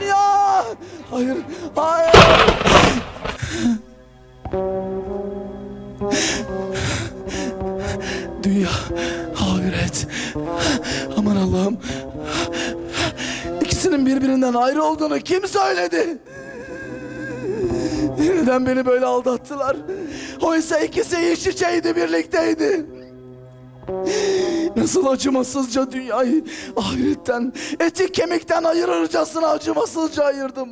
Dünya! Hayır, hayır! Dünya, ahiret. Aman Allah'ım. İkisinin birbirinden ayrı olduğunu kim söyledi? Neden beni böyle aldattılar? Oysa ikisi iç içeydi, birlikteydi. Nasıl acımasızca dünyayı ahiretten, eti kemikten ayırırcasına acımasızca ayırdım.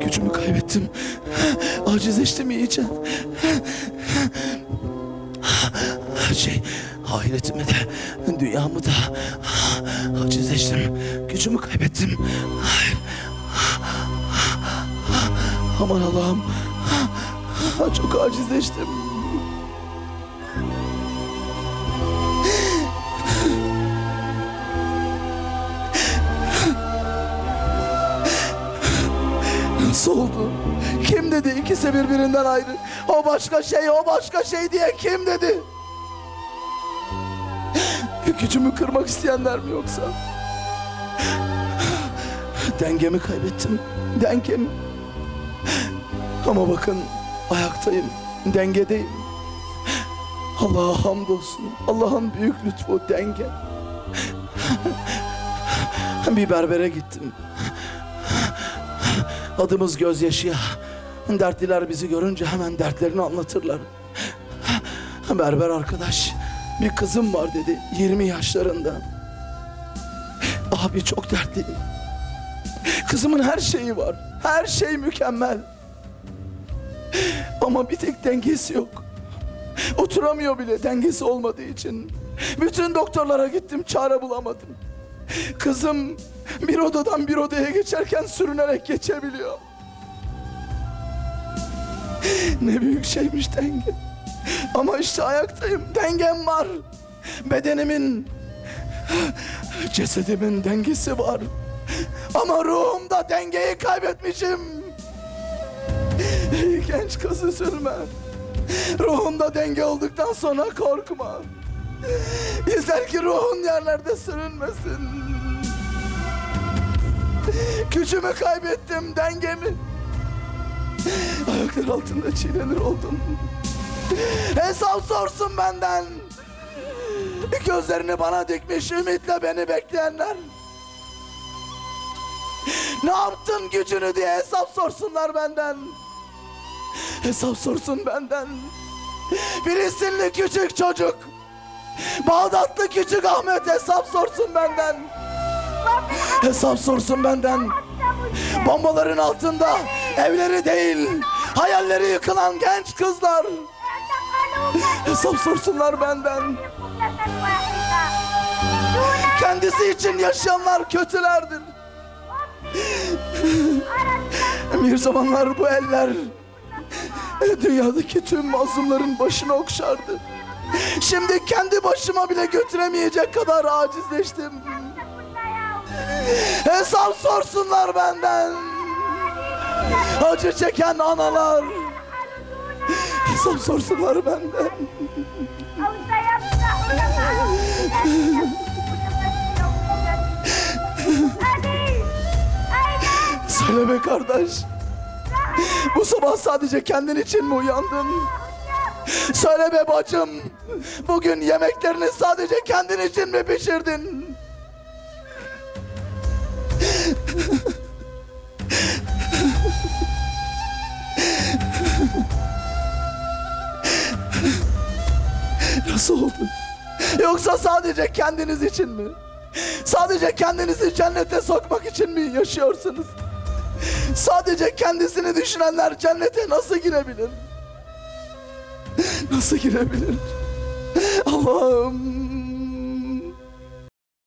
Gücümü kaybettim. Acizleştim iyice. Her şey ahiretimi de dünyamı da acizleştim. Gücümü kaybettim. Hayır. Aman Allah'ım. Çok acizleştim. Nasıl oldu? Kim dedi ikisi birbirinden ayrı? O başka şey, o başka şey diye kim dedi? Gücümü kırmak isteyenler mi yoksa? Dengemi kaybettim. Dengemi. Ama bakın ayaktayım. Dengedeyim. Allah'a hamdolsun. Allah'ın büyük lütfu denge. Bir berbere gittim. Adımız gözyaşı ya. Dertliler bizi görünce hemen dertlerini anlatırlar. Berber arkadaş bir kızım var dedi 20 yaşlarında. Abi çok dertliyim. Kızımın her şeyi var. Her şey mükemmel. Ama bir tek dengesi yok. Oturamıyor bile dengesi olmadığı için. Bütün doktorlara gittim çare bulamadım. Kızım bir odadan bir odaya geçerken sürünerek geçebiliyor. Ne büyük şeymiş denge. Ama işte ayaktayım. Dengem var. Bedenimin, cesedimin dengesi var. Ama ruhumda dengeyi kaybetmişim. Genç kız üzülme. Ruhunda denge olduktan sonra korkma. Yeter ki ruhun yerlerde sürünmesin. Gücümü kaybettim, dengemi. Ayaklar altında çiğnenir oldum. Hesap sorsun benden. Gözlerini bana dikmiş ümitle beni bekleyenler. Ne yaptın gücünü diye hesap sorsunlar benden. Hesap sorsun benden. Filistinli küçük çocuk. Bağdatlı küçük Ahmet hesap sorsun benden. Hesap sorsun benden. Bombaların altında evleri değil, hayalleri yıkılan genç kızlar. Hesap sorsunlar benden. Kendisi için yaşayanlar kötülerdir. Bir zamanlar bu eller dünyadaki tüm mazlumların başını okşardı. Şimdi kendi başıma bile götüremeyecek kadar acizleştim. Hesap sorsunlar benden. Acı çeken analar. Hesap sorsunlar benden. Söyle be kardeş. Bu sabah sadece kendin için mi uyandın? Söyle be bacım. Bugün yemeklerini sadece kendin için mi pişirdin? Nasıl oldu? Yoksa sadece kendiniz için mi? Sadece kendinizi cennete sokmak için mi yaşıyorsunuz? Sadece kendisini düşünenler cennete nasıl girebilir? Nasıl girebilir? Allah'ım